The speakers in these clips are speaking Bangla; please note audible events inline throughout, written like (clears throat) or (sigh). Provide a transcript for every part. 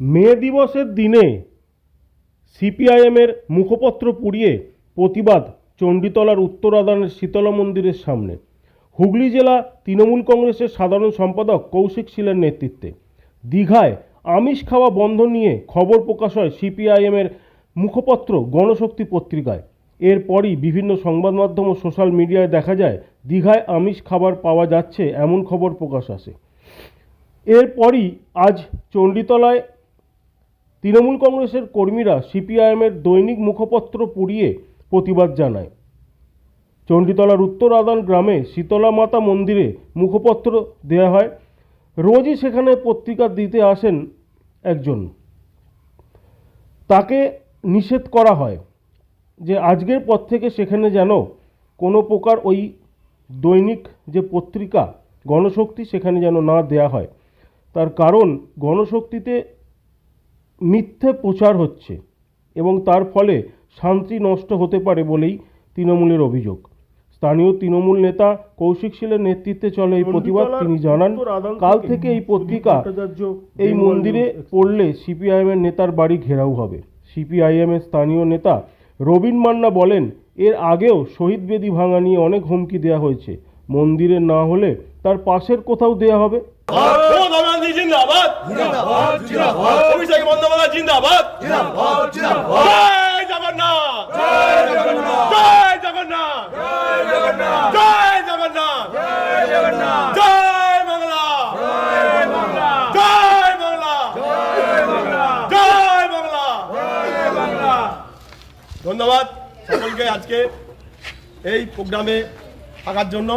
মে দিবসের দিনে সিপিআইএমের মুখপত্র পুড়িয়ে প্রতিবাদ চণ্ডীতলার উত্তর আদানের শীতলা মন্দিরের সামনে। হুগলি জেলা তৃণমূল কংগ্রেসের সাধারণ সম্পাদক কৌশিক শিলের নেতৃত্বে। দীঘায় আমিষ খাওয়া বন্ধ নিয়ে খবর প্রকাশ হয় সিপিআইএমের মুখপত্র গণশক্তি পত্রিকায়। এরপরই বিভিন্ন সংবাদ মাধ্যম ও সোশ্যাল মিডিয়ায় দেখা যায়, দীঘায় আমিষ খাবার পাওয়া যাচ্ছে এমন খবর প্রকাশ আসে। এরপরই আজ চণ্ডীতলায় তৃণমূল কংগ্রেসের কর্মীরা সিপিআইএমের দৈনিক মুখপত্র পুড়িয়ে প্রতিবাদ জানায়। চণ্ডীতলার উত্তর আদান গ্রামে শীতলা মাতা মন্দিরে মুখপত্র দেয়া হয়। রোজই সেখানে পত্রিকা দিতে আসেন একজন। তাকে নিষেধ করা হয় যে আজকের পর থেকে সেখানে যেন কোনো প্রকার ওই দৈনিক যে পত্রিকা, গণশক্তি সেখানে যেন না দেয়া হয়। তার কারণ গণশক্তিতে মিথ্যে প্রচার হচ্ছে এবং তার ফলে শান্তি নষ্ট হতে পারে বলেই তৃণমূলের অভিযোগ। স্থানীয় তৃণমূল নেতা কৌশিক শীলের নেতৃত্বে চলে এই প্রতিবাদ তিনি জানান কাল থেকে এই পত্রিকা এই মন্দিরে পড়লে সিপিআইএমের নেতার বাড়ি ঘেরাও হবে। সিপিআইএমের স্থানীয় নেতা রবীন মান্না বলেন এর আগেও শহীদ বেদি ভাঙা নিয়ে অনেক হুমকি দেওয়া হয়েছে। মন্দিরে না হলে তার পাশের কোথাও দেয়া হবে। মমতা ব্যানার্জি জিন্দাবাদ। অভিষেক বন্দ্যোপাধ্যায় জিন্দাবাদ। জয় জগন্নাথ। জয় জগন্নাথ। জয় জগন্নাথ। জয় বাংলা। জয় বাংলা। জয় বাংলা। ধন্যবাদ সকলকে আজকে এই প্রোগ্রামে থাকার জন্য।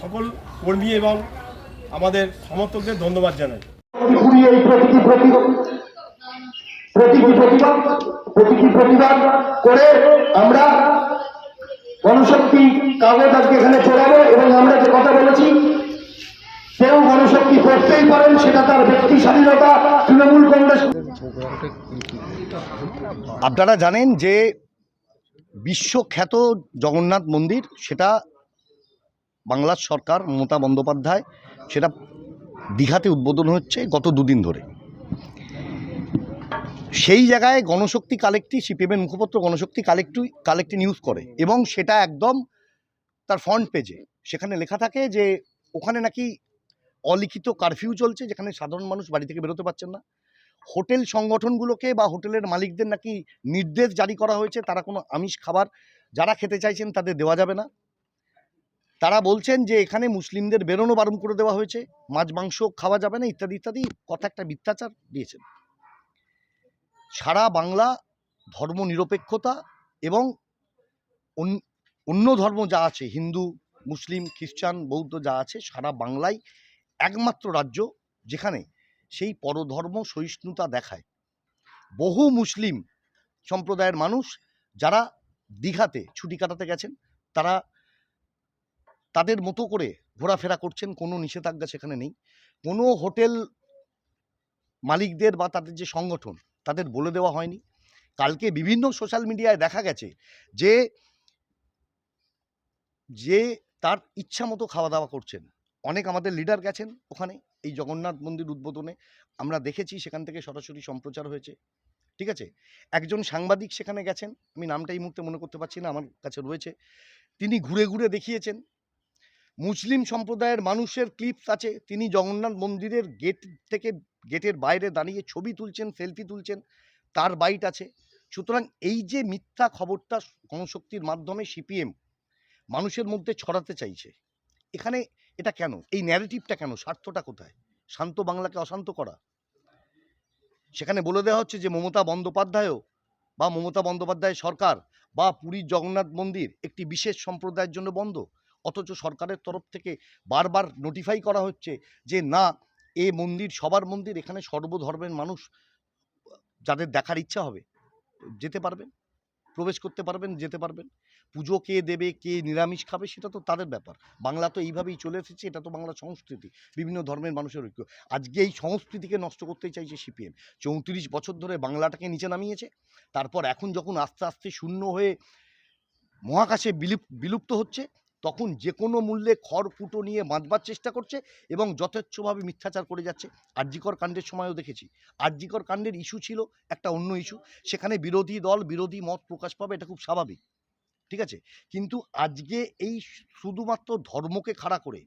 সকল কর্মী এবং আমাদের সমর্থকদের ধন্যবাদ জানাই। এই প্রতীকী প্রতিবাদ প্রতীকী প্রতিবাদ প্রতীকী প্রতিবাদ করে আমরা গণশক্তি কাগজ আজকে এখানে চড়াবো এবং আমরা যে কথা বলেছি কেউ গণশক্তি করতেই পারেন সেটা তার ব্যক্তি স্বাধীনতা তৃণমূল কংগ্রেস। আপনারা জানেন যে বিশ্বখ্যাত জগন্নাথ মন্দির সেটা বাংলার সরকার মমতা বন্দ্যোপাধ্যায় সেটা দীঘাতে উদ্বোধন হচ্ছে গত দুদিন ধরে। সেই জায়গায় গণশক্তি কালেক্টি সিপিএমের মুখপত্র গণশক্তি কালেক্টি কালেক্টি নিউজ করে এবং সেটা একদম তার ফ্রন্ট পেজে সেখানে লেখা থাকে যে, ওখানে নাকি অলিখিত কারফিউ চলছে, যেখানে সাধারণ মানুষ বাড়ি থেকে বেরোতে পারছেন না। হোটেল সংগঠনগুলোকে বা হোটেলের মালিকদের নাকি নির্দেশ জারি করা হয়েছে, তারা কোনো আমিষ খাবার যারা খেতে চাইছেন তাদের দেওয়া যাবে না। তারা বলছেন যে এখানে মুসলিমদের বেরোনো বারণ করে দেওয়া হয়েছে। মাছ, মাংস, খাওয়া যাবে না, ইত্যাদি ইত্যাদি। কথা একটা মিথ্যাচার দিয়েছেন। সারা বাংলা ধর্ম নিরপেক্ষতা এবং অন- অন্য ধর্ম যা আছে, হিন্দু, মুসলিম, খ্রিস্টান, বৌদ্ধ যা আছে, সারা বাংলায় একমাত্র রাজ্য যেখানে সেই পরধর্ম সহিষ্ণুতা দেখায়। বহু মুসলিম সম্প্রদায়ের মানুষ যারা দীঘাতে ছুটি কাটাতে গেছেন, তারা তাদের মতো করে ঘোরাফেরা করছেন, কোনো নিষেধাজ্ঞা সেখানে নেই। কোনো হোটেল মালিকদের বা তাদের যে সংগঠন, তাদের বলে দেওয়া হয়নি। কালকে বিভিন্ন সোশ্যাল মিডিয়ায় দেখা গেছে যে যে তার ইচ্ছা মতো খাওয়া দাওয়া করছেন। অনেক আমাদের লিডার গেছেন ওখানে, এই জগন্নাথ মন্দির উদ্বোধনে। আমরা দেখেছি সেখান থেকে সরাসরি সম্প্রচার হয়েছে। ঠিক আছে? একজন সাংবাদিক সেখানে গেছেন। আমি নামটা এই মুহূর্তে মনে করতে পারছি না, আমার কাছে রয়েছে। তিনি ঘুরে ঘুরে দেখিয়েছেন। মুসলিম সম্প্রদায়ের মানুষের ক্লিপস আছে। তিনি জগন্নাথ মন্দিরের গেট থেকে গেটের বাইরে দাঁড়িয়ে ছবি তুলছেন সেলফি তুলছেন, তার বাইট আছে। সুতরাং এই যে মিথ্যা খবরটা গণশক্তির মাধ্যমে সিপিএম মানুষের মধ্যে ছড়াতে চাইছে, এখানে এটা কেন? এই ন্যারেটিভটা কেন? স্বার্থটা কোথায়? শান্ত বাংলাকে অশান্ত করা? সেখানে বলে দেওয়া হচ্ছে যে, মমতা বন্দ্যোপাধ্যায়ও বা মমতা বন্দ্যোপাধ্যায় সরকার বা পুরীর জগন্নাথ মন্দির একটি বিশেষ সম্প্রদায়ের জন্য বন্ধ। অথচ সরকারের তরফ থেকে বারবার নোটিফাই করা হচ্ছে যে, না, এ মন্দির, সবার মন্দির এখানে সর্বধর্মের মানুষ, যাদের দেখার ইচ্ছা হবে, যেতে পারবেন, প্রবেশ করতে পারবেন, যেতে পারবেন। পুজো কে দেবে, কে নিরামিষ খাবে, সেটা তো তাদের ব্যাপার। বাংলা তো এইভাবেই চলে এসেছে, এটা তো বাংলা সংস্কৃতি, বিভিন্ন ধর্মের মানুষের ঐক্য। আজকে এই সংস্কৃতিকে নষ্ট করতে চাইছে সিপিএম। চৌত্রিশ বছর ধরে বাংলাটাকে নিচে নামিয়েছে, তারপর এখন যখন আস্তে আস্তে শূন্য হয়ে মহাকাশে বিলুপ, বিলুপ্ত হচ্ছে তখন যে কোনো মূল্যে খড়কুটো নিয়ে বাঁধবার চেষ্টা করছে এবং যথেচ্ছভাবে মিথ্যাচার করে যাচ্ছে। আরজিকর কাণ্ডের সময়ও দেখেছি। আরজিকর কাণ্ডের ইস্যু ছিল একটা অন্য ইস্যু সেখানে বিরোধী দল, বিরোধী মত প্রকাশ পাবে, এটা খুব স্বাভাবিক। ঠিক আছে? কিন্তু আজকে এই শুধুমাত্র ধর্মকে খাড়া করে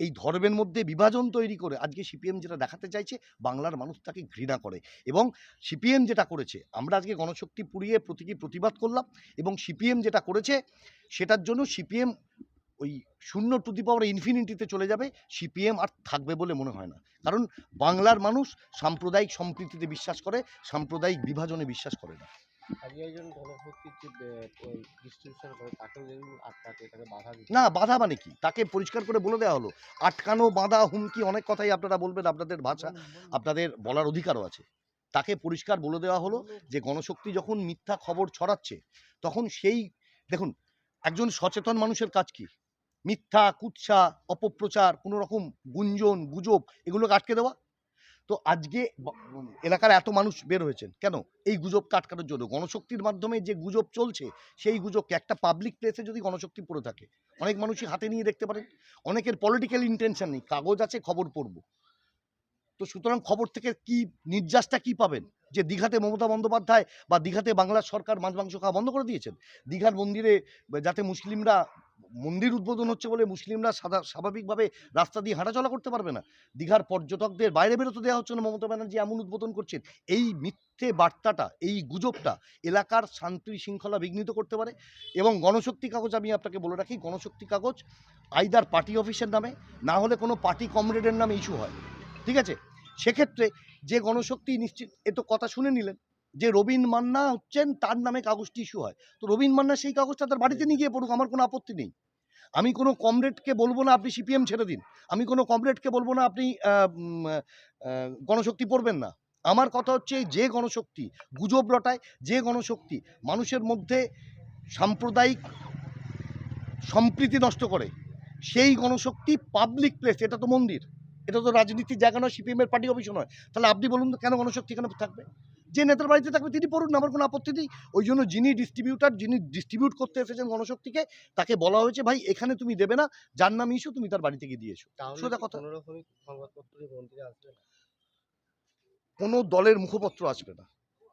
এই ধর্মের মধ্যে বিভাজন তৈরি করে আজকে সিপিএম যেটা দেখাতে চাইছে, বাংলার মানুষ তাকে ঘৃণা করে। এবং সিপিএম যেটা করেছে, আমরা আজকে গণশক্তি পুড়িয়ে প্রতীকী প্রতিবাদ করলাম এবং সিপিএম যেটা করেছে, সেটার জন্য সিপিএম ওই শূন্য টু দি পাওয়ার ইনফিনিটিতে চলে যাবে, সিপিএম আর থাকবে বলে মনে হয় না। কারণ বাংলার মানুষ সাম্প্রদায়িক সম্প্রীতিতে বিশ্বাস করে, সাম্প্রদায়িক বিভাজনে বিশ্বাস করে না। না বাধা মানে কি? তাকে পরিষ্কার করে বলে দেওয়া হলো। আটকানো বাঁধা হুমকি অনেক কথাই আপনারা বলবেন আপনাদের ভাষা আপনাদের বলার অধিকারও আছে। তাকে পরিষ্কার বলে দেওয়া হলো যে গণশক্তি যখন মিথ্যা খবর ছড়াচ্ছে তখন সেই দেখুন একজন সচেতন মানুষের কাজ কি? মিথ্যা কুৎসা অপপ্রচার কোনো রকম গুঞ্জন গুজব এগুলোকে আটকে দেওয়া? তো আজকে এলাকার এত মানুষ বের হয়েছেন। কেন? এই গুজব কাটকানোর জন্য। গণশক্তির মাধ্যমে যে গুজব চলছে, সেই গুজবকে একটা পাবলিক প্লেসে যদি গণশক্তি পড়ে থাকে, অনেক মানুষই হাতে নিয়ে দেখতে পারেন। অনেকের পলিটিক্যাল ইন্টেনশন নেই। কাগজ আছে, খবর পড়ব। তো সুতরাং খবর থেকে কি, নির্যাসটা কি পাবেন? যে দীঘাতে মমতা বন্দ্যোপাধ্যায় বা দীঘাতে বাংলার সরকার মাছ, মাংস খাওয়া বন্ধ করে দিয়েছেন, দীঘার মন্দিরে যাতে মুসলিমরা মন্দির উদ্বোধন হচ্ছে বলে মুসলিমরা সাদা স্বাভাবিকভাবে রাস্তা দিয়ে হাঁটাচলা করতে পারবে না। দীঘার পর্যটকদের বাইরে বেরোতে দেওয়া হচ্ছে না মমতা ব্যানার্জি, এমন উদ্বোধন করছেন। এই মিথ্যে বার্তাটা, এই গুজবটা এলাকার শান্তি শৃঙ্খলা বিঘ্নিত করতে পারে এবং গণশক্তি কাগজ, আমি আপনাকে বলে রাখি, গণশক্তি কাগজ আইদার পার্টি অফিসের নামে, না হলে কোনো পার্টি কমরেডের নামে ইস্যু হয়। ঠিক আছে? সেক্ষেত্রে যে গণশক্তি নিশ্চিত, এ তো কথা শুনে নিলেন, যে রবীন মান্না হচ্ছেন তার নামে কাগজটি ইস্যু হয়। তো রবীন মান্না সেই কাগজটা তার বাড়িতে নিয়ে গিয়ে পড়ুক, আমার কোনো আপত্তি নেই। আমি কোনো কমরেডকে বলব না আপনি সিপিএম ছেড়ে দিন। আমি কোনো কমরেডকে বলব না আপনি গণশক্তি পড়বেন না। আমার কথা হচ্ছে যে গণশক্তি গুজব রটায়, যে গণশক্তি মানুষের মধ্যে সাম্প্রদায়িক সম্প্রীতি নষ্ট করে, সেই গণশক্তি পাবলিক প্লেস এটা তো মন্দির। এটা তো রাজনীতির জায়গা নয় সিপিএমের পার্টি অফিসও নয়। তাহলে আপনি বলুন তো কেন গণশক্তি এখানে থাকবে? যে নেতার বাড়িতে থাকবে তিনি পড়ুন আমার কোনো আপত্তি নেই। ওই জন্য যিনি ডিস্ট্রিবিউটার যিনি ডিস্ট্রিবিউট করতে এসেছেন গণশক্তিকে তাকে বলা হয়েছে ভাই এখানে তুমি দেবে না যার নাম ইস্যু তুমি তার বাড়ি থেকে দিয়েছ সোজা কথা। কোনো দলের মুখপত্র আসবে না।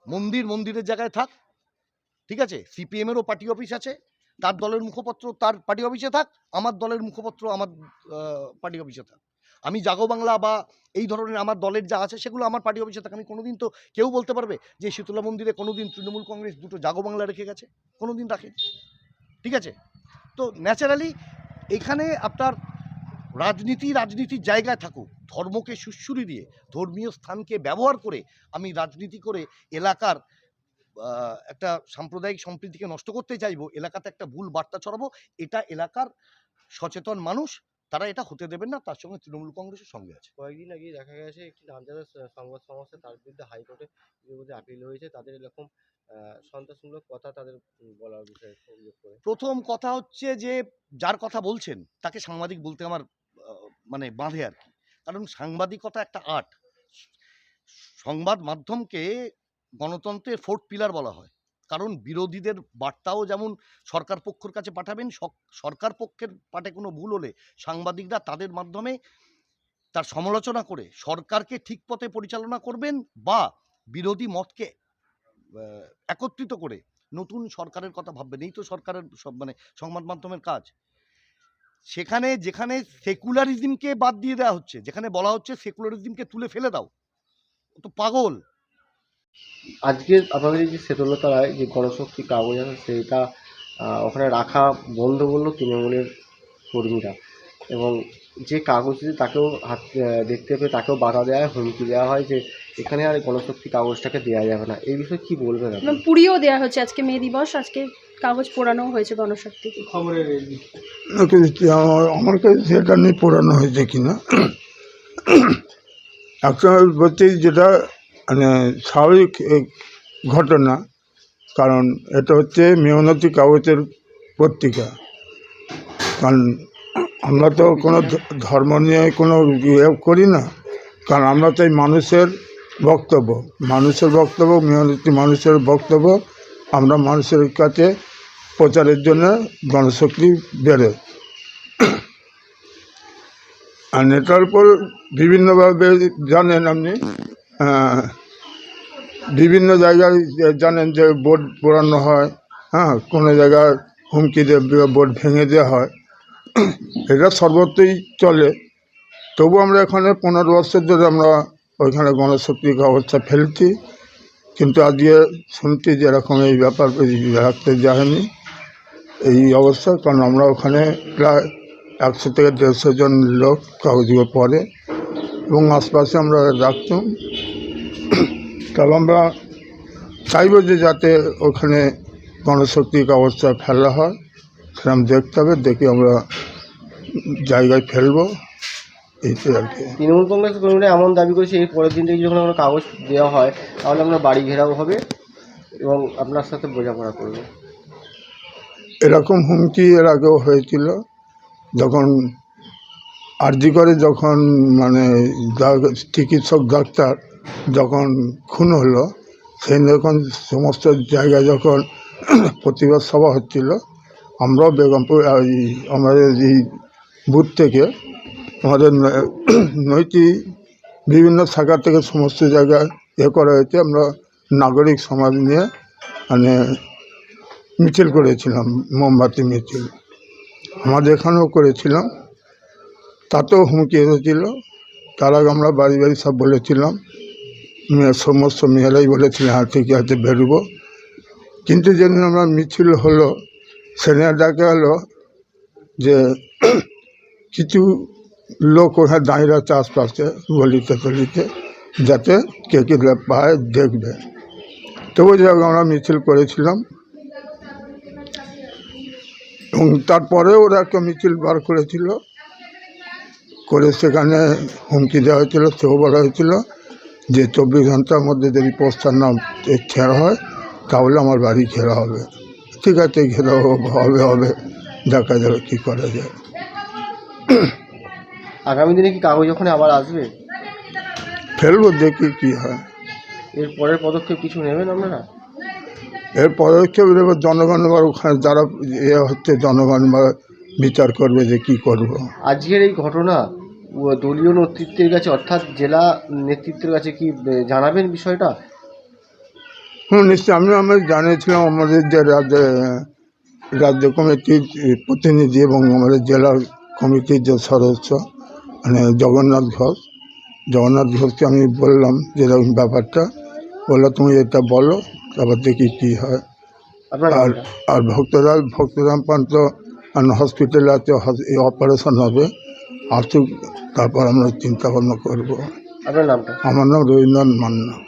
মন্দির মন্দিরের জায়গায় থাক ঠিক আছে? সিপিএমেরও পার্টি অফিস আছে তার দলের মুখপত্র তার পার্টি অফিসে থাক আমার দলের মুখপত্র আমার পার্টি অফিসে থাক। আমি জাগো বাংলা বা এই ধরনের আমার দলের যা আছে সেগুলো আমার পার্টি অফিসে থাক। আমি কোনোদিন তো কেউ বলতে পারবে যে শীতলা মন্দিরে কোনোদিন তৃণমূল কংগ্রেস দুটো জাগো বাংলা রেখে গেছে। কোনোদিন রাখে ঠিক আছে? তো ন্যাচারালি এখানে আপনার রাজনীতি রাজনীতির জায়গায় থাকুক, ধর্মকে সুশ্রুরি দিয়ে, ধর্মীয় স্থানকে ব্যবহার করে আমি রাজনীতি করে এলাকার একটা সাম্প্রদায়িক সম্প্রীতিকে নষ্ট করতে চাইব, এলাকাতে একটা ভুল বার্তা ছড়াবো, এটা এলাকার সচেতন মানুষ তারা এটা হতে দেবেন না তার সঙ্গে তৃণমূল কংগ্রেসের সঙ্গে আছে। কয়েকদিন আগে দেখা গেছে একটি নামজাদা সংবাদ সংস্থা তার বিরুদ্ধে হাইকোর্টে বিরুদ্ধে আপিল হয়েছে তাদের এরকম সন্ত্রাসমূলক কথা তাদের বলার বিষয়ে প্রথম কথা হচ্ছে যে যার কথা বলছেন তাকে সাংবাদিক বলতে আমার মানে বাঁধে আর কি। কারণ সাংবাদিকতা একটা আর্ট। সংবাদ মাধ্যমকে গণতন্ত্রের ফোর্থ পিলার বলা হয়। কারণ বিরোধীদের বার্তাও যেমন সরকার পক্ষের কাছে পাঠাবেন সরকার পক্ষের পাঠে কোনো ভুল হলে সাংবাদিকরা তাদের মাধ্যমে তার সমালোচনা করে, সরকারকে ঠিক পথে পরিচালনা করবেন বা বিরোধী মতকে একত্রিত করে নতুন সরকারের কথা ভাববেন। এই তো সরকারের মানে সংবাদ মাধ্যমের কাজ। সেখানে, যেখানে সেকুলারিজমকে বাদ দিয়ে দেওয়া হচ্ছে, যেখানে বলা হচ্ছে সেকুলারিজমকে তুলে ফেলে দাও। তো পাগল। আজকে আপনাদের যে সেতলতলায় যে গণশক্তি কাগজ আছে সেটা ওখানে রাখা বন্ধ করল তৃণমূলের কর্মীরা। এবং যে কাগজ দিয়ে তাকেও হাত দেখতে পেয়ে তাকেও বাধা দেওয়া হয় হুমকি দেওয়া হয় যে এখানে আর গণশক্তি কাগজটাকে দেওয়া যাবে না। এই বিষয়ে কি বলবেন আপনি? পুড়িয়েও দেওয়া হচ্ছে আজকে মে দিবস আজকে কাগজ পোড়ানো হয়েছে গণশক্তি। কিন্তু আমার আমার কাছে সেটা নিয়ে পোড়ানো হয়েছে কিনা। (coughs) একটা বলতে যেটা মানে স্বাভাবিক ঘটনা। কারণ এটা হচ্ছে মেহনতি কাগজের পত্রিকা। কারণ আমরা তো কোনো ধর্ম নিয়ে কোনো ইয়ে করি না। কারণ আমরা চাই মানুষের বক্তব্য। মানুষের বক্তব্য, মেহনতি মানুষের বক্তব্য, আমরা মানুষের কাছে প্রচারের জন্য গণশক্তি বেড়ে। আর নেতার উপর বিভিন্নভাবে জানেন আপনি? বিভিন্ন জায়গায় জানেন যে বোর্ড পোড়ানো হয় হ্যাঁ কোনো জায়গায় হুমকি দিয়ে বোর্ড ভেঙে দেওয়া হয়। এটা সর্বত্রই চলে। তবু আমরা এখানে পনেরো বছর ধরে আমরা ওইখানে গণশক্তি অবস্থা ফেলছি। কিন্তু আজকে শুনছি যে এরকম এই ব্যাপার রাখতে যায়নি এই অবস্থা, কারণ আমরা ওখানে প্রায় একশো থেকে দেড়শো জন লোক কাগজগুলো পড়ে এবং আশপাশে আমরা রাখতাম। তবে আমরা চাইব যে যাতে ওখানে গণশক্তি ব্যবস্থা ফেলা হয় সেরকম দেখতে হবে দেখে আমরা জায়গায় ফেলব এইটাই আর কি। তৃণমূল কংগ্রেস কর্মীরা এমন দাবি করেছে এই পরের দিন থেকে যখন আমরা কাগজ দেওয়া হয় তাহলে আমরা বাড়ি ঘেরাও হবে এবং আপনার সাথে বোঝাপড়া করব। এরকম হুমকি এর আগেও হয়েছিল যখন আরজি করে যখন মানে চিকিৎসক ডাক্তার যখন খুন হলো, সেই যখন সমস্ত জায়গায় যখন (clears throat) প্রতিবাদ সভা হচ্ছিল, আমরাও বেগমপুর আমাদের এই বুথ থেকে, আমাদের ন- (clears throat) নৈতি বিভিন্ন শাখা থেকে সমস্ত জায়গায় এ করা হয়েছে, আমরা নাগরিক সমাজ নিয়ে মানে মিছিল করেছিলাম, মোমবাতি মিছিল। আমাদের এখানেও করেছিলাম, তাতেও হুমকি এসেছিল, তার আগে আমরা বাড়ি বাড়ি সব বলেছিলাম। সমস্ত মেয়েরাই বলেছিলেন হ্যাঁ ঠিক হাতে বেরোবো। কিন্তু যেদিন আমরা মিছিল হলো, সেদিন দেখা গেলো যে (clears throat) কিছু লোক ওখানে দাঁড়িয়ে আছে আশপাশে গলিতে টলিতে যাতে কে কে পায়, দেখবে। তবু যাক আমরা মিছিল করেছিলাম। এবং তারপরে ওরা একটা মিছিল বার করেছিল। করে সেখানে হুমকি দেওয়া হয়েছিল, সেও বলা হয়েছিল। যে চব্বিশ ঘণ্টার মধ্যে যদি পোস্টার না ছেঁড়া হয় তাহলে আমার বাড়ি ঘেরা হবে। ঠিক আছে ঘেরা হবে হবে দেখা যাবে কী করা যায়। আগামী দিনে কি কাগজ ওখানে আবার আসবে? ফেলব দেখি কী হয়। এর পরের পদক্ষেপ কিছু নেবেন আপনারা? এর পদক্ষেপ নেবে জনগণ বা ওখানে যারা এ হচ্ছে জনগণ বা বিচার করবে যে কী করব। আজকের এই ঘটনা দলীয় নেতৃত্বের কাছে অর্থাৎ জেলা নেতৃত্বের কাছে কি জানাবেন বিষয়টা? হুম নিশ্চয়ই। আমি আমি জানিয়েছিলাম আমাদের যে রাজ্য রাজ্য কমিটির প্রতিনিধি এবং আমাদের জেলা কমিটির যে সদস্য মানে জগন্নাথ ঘোষ। জগন্নাথ ঘোষকে আমি বললাম যে এরকম ব্যাপারটা। বলল তুমি এটা বলো তারপর দেখি কী হয়। আর আর ভক্তরাম ভক্তরাম পান্ত হসপিটালে আছে অপারেশন হবে। আসুক তারপর আমরা চিন্তা ভাবনা করব। আপনার নামটা? আমার নাম রবীন্দ্রনাথ মান্না।